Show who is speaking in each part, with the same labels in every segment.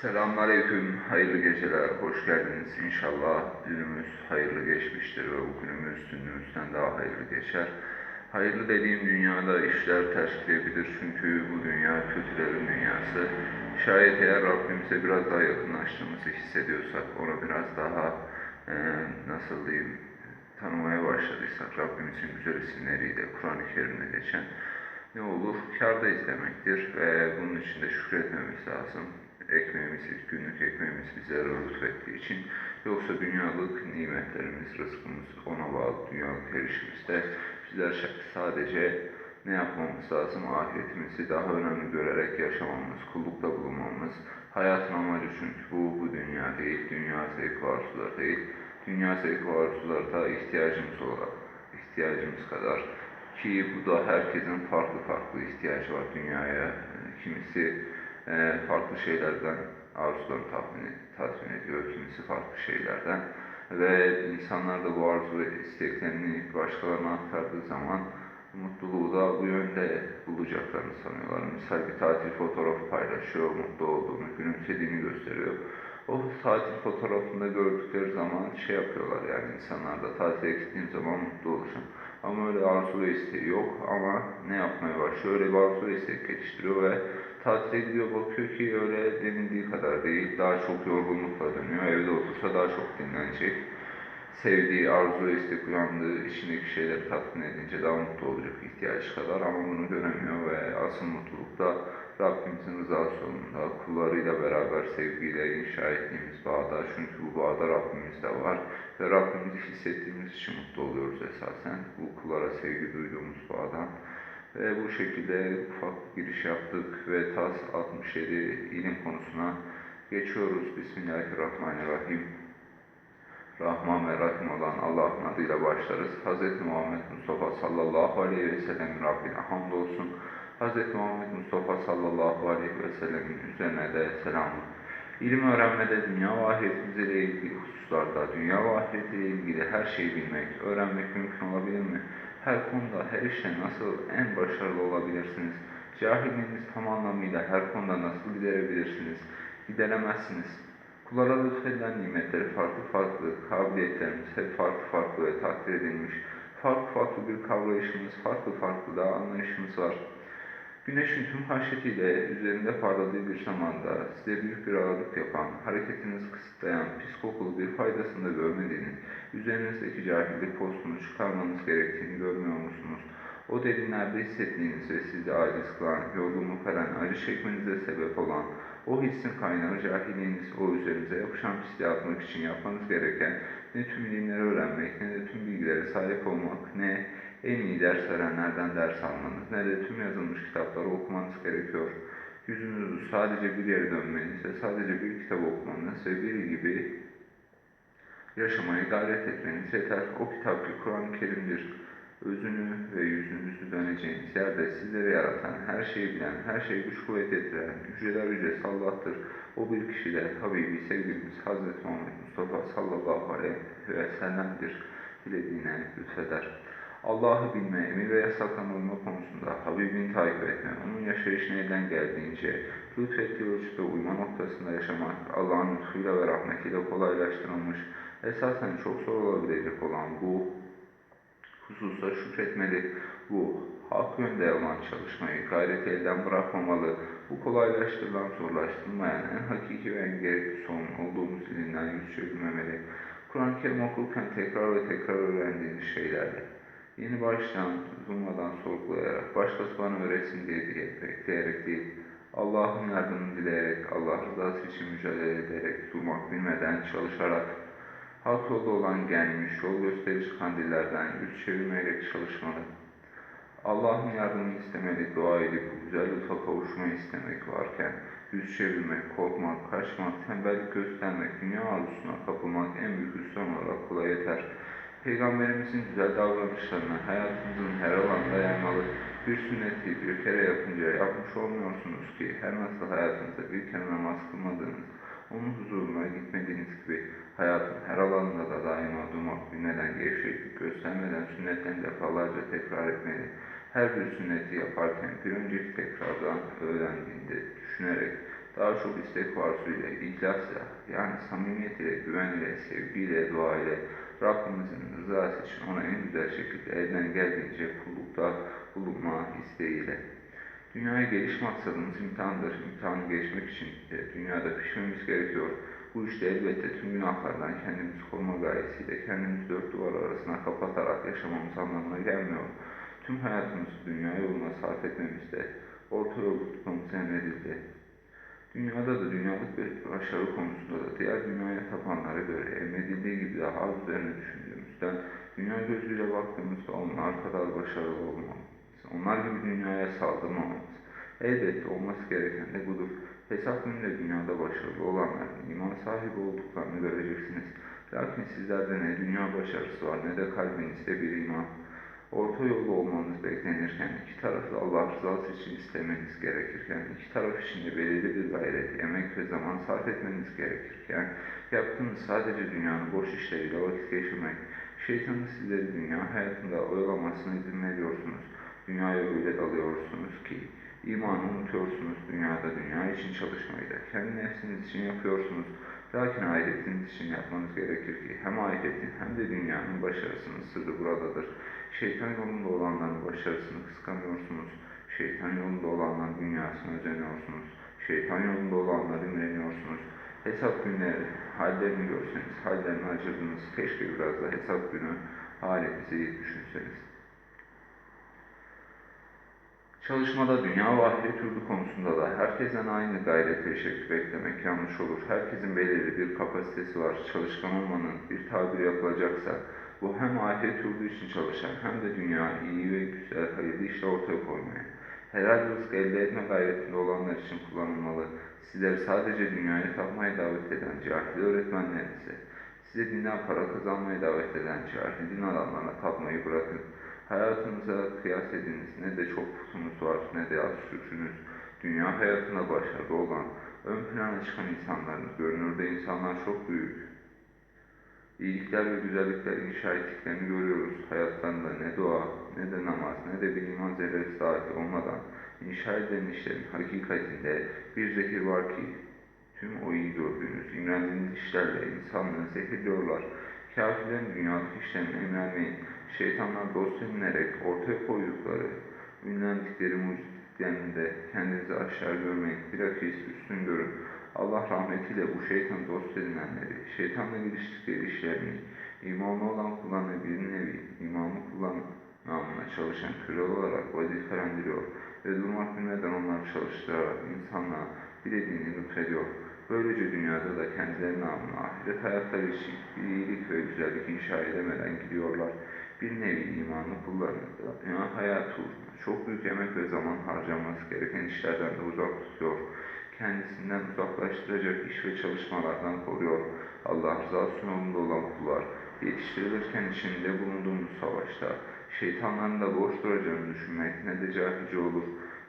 Speaker 1: Selamünaleyküm, hayırlı geceler, hoş geldiniz. İnşallah günümüz hayırlı geçmiştir ve bugünümüz dünümüzden daha hayırlı geçer. Hayırlı dediğim dünyada işler ters gidebilir çünkü bu dünya kötülerin dünyası. Şayet eğer Rabbimize biraz daha yakınlaştığımızı hissediyorsak, onu biraz daha e, nasıl diyeyim tanımaya başladıysak Rabbimizin güzel isimleriyle Kur'an-ı Kerim'de geçen ne olur? Kârdayız demektir ve bunun için de şükretmemiz lazım. Ekmeğimiz, günlük ekmeğimiz bizlere lütfettiği için. Yoksa dünyalık nimetlerimiz, rızkımız ona bağlı dünyalık erişimizde. Bizler sadece ne yapmamız lazım? Ahiretimizi daha önemli görerek yaşamamız, kullukta bulunmamız. Hayatın amacı çünkü bu, bu dünya değil, dünya zevk ve arzular değil. Dünya zevk ve arzularda ihtiyacımız olarak, ihtiyacımız kadar ki bu da herkesin farklı farklı ihtiyacı var dünyaya. Kimisi e, farklı şeylerden arzularını tatmin, tatmin ediyor, kimisi farklı şeylerden. Ve insanlar da bu arzu ve isteklerini başkalarına aktardığı zaman mutluluğu da bu yönde bulacaklarını sanıyorlar. Misal bir tatil fotoğrafı paylaşıyor, mutlu olduğunu, gülümsediğini gösteriyor. O tatil fotoğrafında gördükleri zaman şey yapıyorlar yani insanlar da tatile gittiğim zaman mutlu olacağım. Ama öyle arzu ve isteği yok ama ne yapmaya başlıyor? Öyle bir arzu ve istek geliştiriyor ve tatile gidiyor bakıyor ki öyle denildiği kadar değil. Daha çok yorgunlukla dönüyor. Evde otursa daha çok dinlenecek. Sevdiği, arzu istek uyandığı, içindeki şeyleri tatmin edince daha mutlu olacak ihtiyaç kadar ama bunu göremiyor ve asıl mutluluk da Rabbimizin rızası sonunda kullarıyla beraber sevgiyle inşa ettiğimiz bağda. Çünkü bu bağda Rabbimiz de var ve Rabbimizi hissettiğimiz için mutlu oluyoruz esasen. Bu kullara sevgi duyduğumuz bağdan. Ve bu şekilde ufak giriş yaptık ve TAS 67 ilim konusuna geçiyoruz. Bismillahirrahmanirrahim. Rahman ve Rahim olan Allah'ın adıyla başlarız. Hz. Muhammed Mustafa sallallahu aleyhi ve sellem Rabbine hamdolsun. Hz. Muhammed Mustafa sallallahu aleyhi ve sellemin üzerine de selamı. İlim öğrenmede dünya ve ahiretimizle ilgili hususlarda, dünya ve ahiretiyle ilgili her şeyi bilmek, öğrenmek mümkün olabilir mi? Her konuda, her işte nasıl en başarılı olabilirsiniz? Cahilliğiniz tam anlamıyla her konuda nasıl giderebilirsiniz? Gideremezsiniz. Kullara lütfedilen nimetleri farklı farklı, kabiliyetlerimiz hep farklı farklı ve takdir edilmiş. Farklı farklı bir kavrayışımız, farklı farklı da anlayışımız var. Güneşin tüm haşyetiyle üzerinde parladığı bir zamanda size büyük bir ağırlık yapan, hareketinizi kısıtlayan, pis kokulu bir faydasını da görmediğini, üzerinizdeki cahillik postunu çıkarmanız gerektiğini görmüyor musunuz? O derinlerde hissettiğiniz ve sizi aciz kılan, yorgunluk veren, acı çekmenize sebep olan, o hissin kaynağı cahilliğiniz, o üzerinize yapışan pisliği atmak için yapmanız gereken ne tüm ilimleri öğrenmek, ne de tüm bilgilere sahip olmak, ne en iyi ders verenlerden ders almanız, ne de tüm yazılmış kitapları okumanız gerekiyor. Yüzünüzü sadece bir yere dönmeniz ve sadece bir kitap okumanız ve biri gibi yaşamaya gayret etmeniz yeter. O kitap ki Kur'an-ı Kerim'dir özünü ve yüzünüzü döneceğiniz yerde sizleri yaratan, her şeyi bilen, her şeyi güç kuvvet ettiren, yüceler yücesi Allah'tır. O bir kişi de Habibi sevgilimiz Hazreti Muhammed Mustafa sallallahu aleyhi ve sellem'dir. Dilediğine lütfeder. Allah'ı bilme, emir ve yasaklarına uyma konusunda Habibini takip etme, onun yaşayışına elden geldiğince lütfettiği ölçüde uyma noktasında yaşamak, Allah'ın lütfuyla ve rahmetiyle kolaylaştırılmış, esasen çok zor olabilecek olan bu hususa şükretmeli. Bu hak yönde olan çalışmayı gayreti elden bırakmamalı. Bu kolaylaştırılan, zorlaştırılmayan en hakiki ve en gerekli son olduğumuz dilinden yüz çevirmemeli. Kur'an-ı Kerim okurken tekrar ve tekrar öğrendiğiniz şeylerle, yeni baştan, durmadan sorgulayarak, başkası bana öğretsin diye, diye bekleyerek değil, Allah'ın yardımını dileyerek, Allah rızası için mücadele ederek, durmak bilmeden, çalışarak, Halk yolda olan gelmiş, yol gösterici kandillerden yüz çevirmeyerek çalışmalı. Allah'ın yardımını istemeli, dua edip güzel lütfa kavuşmayı istemek varken, yüz çevirmek, korkmak, kaçmak, tembellik göstermek, dünya arzusuna kapılmak en büyük hüsran olarak kula yeter. Peygamberimizin güzel davranışlarını hayatımızın her alanında yaymalı. Bir sünneti bir kere yapınca yapmış olmuyorsunuz ki her nasıl hayatınızda bir kere namaz kılmadığınız, onun huzuruna gitmediğiniz gibi hayatın her alanında da daima durmak bilmeden, gevşeklik göstermeden sünnetten defalarca tekrar etmeli. Her bir sünneti yaparken bir önceki tekrardan öğrendiğinde düşünerek daha çok istek ve arzuyla, ihlasla, yani samimiyet ile, güven ile, sevgiyle, dua ile, Rabbimizin rızası için ona en güzel şekilde elden geldiğince kullukta bulunma isteğiyle. Dünyaya geliş maksadımız imtihandır. İmtihanı geçmek için de dünyada pişmemiz gerekiyor. Bu işte elbette tüm günahlardan kendimizi koruma gayesiyle kendimizi dört duvar arasına kapatarak yaşamamız anlamına gelmiyor. Tüm hayatımızı dünya yoluna sarf etmemizde orta yol tutmamız emredildi. Dünyada da dünyalık bir başarı konusunda da diğer dünyaya tapanlara göre emredildiği gibi daha üzerine düşündüğümüzden dünya gözüyle baktığımızda onlar kadar başarılı olmamız, onlar gibi dünyaya saldırmamamız. Elbette olması gereken de budur. Hesap gününde dünyada başarılı olanların iman sahibi olduklarını göreceksiniz. Lakin sizlerde ne dünya başarısı var ne de kalbinizde bir iman. Orta yolda olmanız beklenirken, iki taraflı Allah rızası için istemeniz gerekirken, iki taraf için de belirli bir gayret, emek ve zaman sarf etmeniz gerekirken, yaptığınız sadece dünyanın boş işleriyle vakit geçirmek, şeytanın sizleri dünya hayatında oyalamasına izin veriyorsunuz. Dünyaya öyle dalıyorsunuz ki, imanı unutuyorsunuz dünyada dünya için çalışmayı da, kendi nefsiniz için yapıyorsunuz. Lakin ahiretiniz için yapmanız gerekir ki hem ahiretin hem de dünyanın başarısının sırrı buradadır. Şeytan yolunda olanların başarısını kıskanıyorsunuz. Şeytan yolunda olanların dünyasına özeniyorsunuz. Şeytan yolunda olanları imreniyorsunuz. Hesap günleri, hallerini görseniz, hallerini acırdınız. Keşke biraz da hesap günü halinizi düşünseniz. Çalışmada dünya ve ahiret yurdu konusunda da herkesten aynı gayret ve beklemek yanlış olur. Herkesin belirli bir kapasitesi var. Çalışkan olmanın bir tabiri yapılacaksa bu hem ahiret yurdu için çalışan hem de dünya iyi ve güzel, hayırlı işler ortaya koymaya, helal rızık elde etme gayretinde olanlar için kullanılmalı. Sizleri sadece dünyaya tapmaya davet eden cahil öğretmenlerinize, size dinden para kazanmaya davet eden cahil din adamlarına tapmayı bırakın. Hayatınıza kıyas ediniz. Ne de çok putunuz var ne de az şükrünüz. Dünya hayatında başarılı olan, ön plana çıkan insanların, görünürde insanlar çok büyük. İyilikler ve güzellikler inşa ettiklerini görüyoruz. Hayatlarında ne dua, ne de namaz, ne de bir iman zerresi dahi olmadan inşa edilen işlerin hakikatinde bir zehir var ki tüm o iyi gördüğünüz, imrendiğiniz işlerle insanları zehirliyorlar. Kafirlerin dünyalık işlerine imrenmeyin. Şeytanlar dost edinerek ortaya koydukları, ünlendikleri mucitliklerinde kendinizi aşağı görmeyin. Bilakis üstün görün. Allah rahmetiyle bu şeytan dost edinenleri, şeytanla geliştikleri işlerini, imanı olan kullarına bir nevi, imanı kullan namına çalışan kral olarak vazifelendiriyor ve durmak bilmeden onları çalıştırarak insanlığa dilediğini lütfediyor. Böylece dünyada da kendilerine namına ahiret hayatları için bir iyilik ve güzellik inşa edemeden gidiyorlar. Bir nevi imanlı kullarını hayatı uğruna çok büyük emek ve zaman harcaması gereken işlerden de uzak tutuyor kendisinden uzaklaştıracak iş ve çalışmalardan koruyor. Allah rızası yolunda olan kullar yetiştirilirken içinde bulunduğumuz savaşta şeytanların da boş duracağını düşünmek ne de cahilce olur.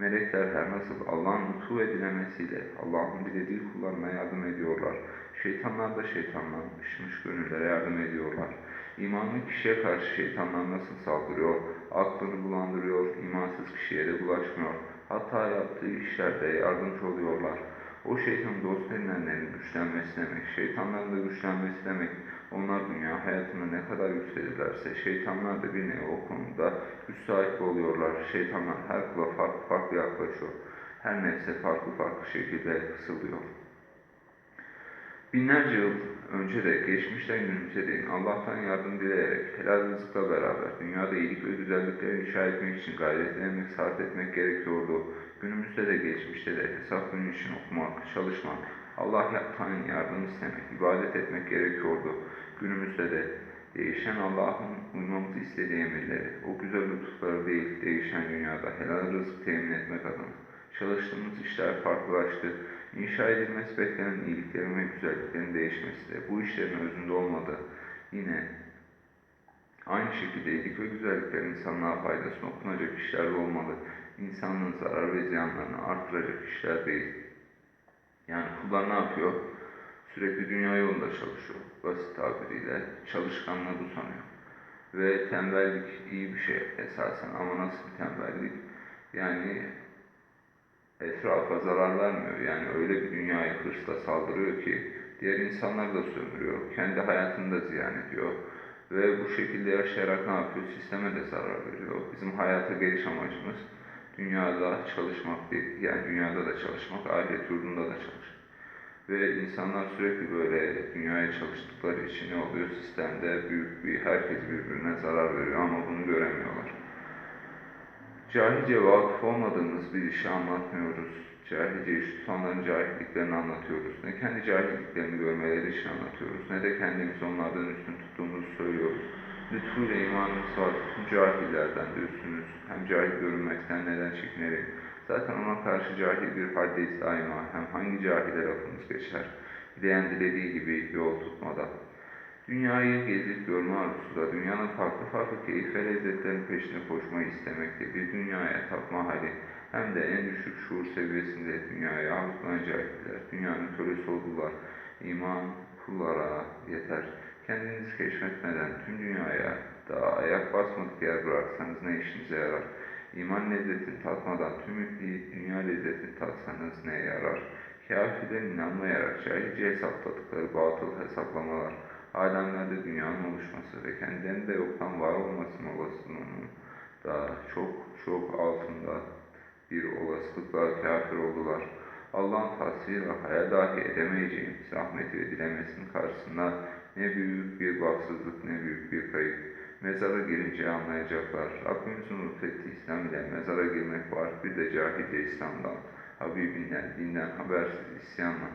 Speaker 1: Melekler her nasıl Allah'ın lütfu edilemesiyle Allah'ın dilediği kullarına yardım ediyorlar. Şeytanlar da şeytanlanmışmış gönüllere yardım ediyorlar. İmanlı kişiye karşı şeytanlar nasıl saldırıyor, aklını bulandırıyor, imansız kişiye de bulaşmıyor hata yaptığı işlerde yardımcı oluyorlar. O şeytan dost edinenlerin güçlenmesi demek, şeytanların da güçlenmesi demek. Onlar dünya hayatında ne kadar yükselirlerse şeytanlar da bir nevi o konuda güç sahibi oluyorlar. Şeytanlar her kula farklı farklı yaklaşıyor. Her nefse farklı farklı şekilde fısıldıyor. Binlerce yıl önce de geçmişten günümüze değin Allah'tan yardım dileyerek helal rızıkla beraber dünyada iyilik ve güzellikleri inşa etmek için gayretli emek sarf etmek gerekiyordu. Günümüzde de geçmişte de hesap günü için okumak, çalışmak, Allah'tan yardım istemek, ibadet etmek gerekiyordu. Günümüzde de değişen Allah'ın uymamızı istediği emirleri, o güzel lütufları değil, değişen dünyada helal rızık temin etmek adına çalıştığımız işler farklılaştı. İnşa edilmesi beklenen iyiliklerin ve güzelliklerin değişmesi de bu işlerin özünde olmadı. Yine aynı şekilde iyilik ve güzellikler insanlığa faydasına okunacak işler olmalı. İnsanlığın zarar ve ziyanlarını artıracak işler değil. Yani kullar ne yapıyor? Sürekli dünya yolunda çalışıyor. Basit tabiriyle çalışkanlığı bu sanıyor. Ve tembellik iyi bir şey esasen ama nasıl bir tembellik? Yani etrafa zarar vermiyor. Yani öyle bir dünyaya hırsla saldırıyor ki diğer insanları da sömürüyor. Kendi hayatını da ziyan ediyor. Ve bu şekilde yaşayarak ne yapıyor? Sisteme de zarar veriyor. Bizim hayata geliş amacımız dünyada çalışmak değil. Yani dünyada da çalışmak, ahiret yurdunda da çalışmak. Ve insanlar sürekli böyle dünyaya çalıştıkları için ne oluyor? Sistemde büyük bir, herkes birbirine zarar veriyor ama bunu göremiyorlar. Cahilce vakıf olmadığımız bir işi anlatmıyoruz. Cahilce iş tutanların cahilliklerini anlatıyoruz. Ne kendi cahilliklerini görmeleri için anlatıyoruz, ne de kendimizi onlardan üstün tuttuğumuzu söylüyoruz. Lütfuyla var, tüm cahillerden de üstünüz. Hem cahil görünmekten neden çekinelim? Zaten ona karşı cahil bir haldeyiz daima. Hem hangi cahile lafımız geçer? Dileyen dilediği gibi yol tutmadan. Dünyayı gezip görme arzusu da dünyanın farklı farklı keyif ve lezzetlerin peşine koşmayı istemekte bir dünyaya tapma hali hem de en düşük şuur seviyesinde dünyaya arzulan cahiller, dünyanın kölesi oldular. İman kullara yeter. Kendinizi keşfetmeden tüm dünyaya daha ayak basmadık yer bıraksanız ne işinize yarar? İman lezzetini tatmadan tüm dünya lezzetini tatsanız ne yarar? Kafirlerin inanmayarak cahilce hesapladıkları batıl hesaplamalar, alemlerde dünyanın oluşması ve kendilerinde yoktan var olmasının olasılığının da çok çok altında bir olasılıkla kafir oldular. Allah'ın tasvir ve hayal dahi edemeyeceğimiz rahmeti ve dilemesinin karşısında ne büyük bir bahtsızlık ne büyük bir kayıp. Mezara girince anlayacaklar. Rabbimizin lütfettiği İslam ile mezara girmek var. Bir de cahilce İslam'dan, Habibinden, dinden habersiz isyanla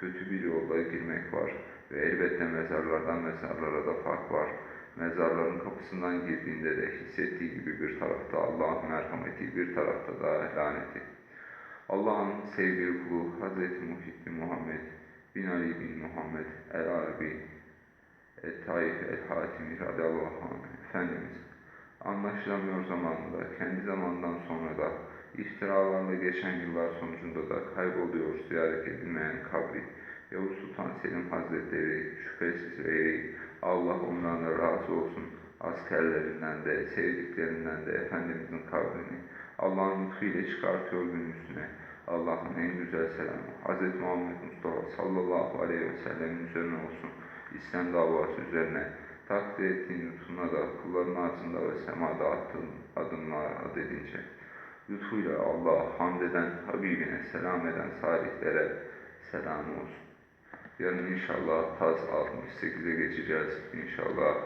Speaker 1: kötü bir yolda girmek var. Ve elbette mezarlardan mezarlara da fark var. Mezarların kapısından girdiğinde de hissettiği gibi bir tarafta Allah'ın merhameti, bir tarafta da laneti. Allah'ın sevgili kulu Hz. Muhittin Muhammed bin Ali bin Muhammed el-Arabi et-Taif el-Hatimi radıyallahu anh Efendimiz anlaşılamıyor zamanında, kendi zamandan sonra da iftiralarla geçen yıllar sonucunda da kayboluyor ziyaret edilmeyen kabri. Yavuz Sultan Selim Hazretleri şüphesiz ve Allah ondan da razı olsun askerlerinden de, sevdiklerinden de Efendimizin kabrini Allah'ın lütfuyla çıkartıyor gün üstüne. Allah'ın en güzel selamı Hz. Muhammed Mustafa sallallahu aleyhi ve sellemin üzerine olsun. İslam davası üzerine takdir ettiğin lütfuna da kulların altında ve semada attığın adımlar adedince lütfuyla Allah hamd eden, Habibine selam eden salihlere selam olsun. Yarın inşallah Taz 68'e geçeceğiz inşallah.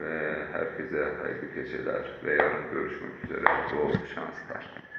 Speaker 1: Ve herkese hayırlı geceler ve yarın görüşmek üzere. Bol şanslar.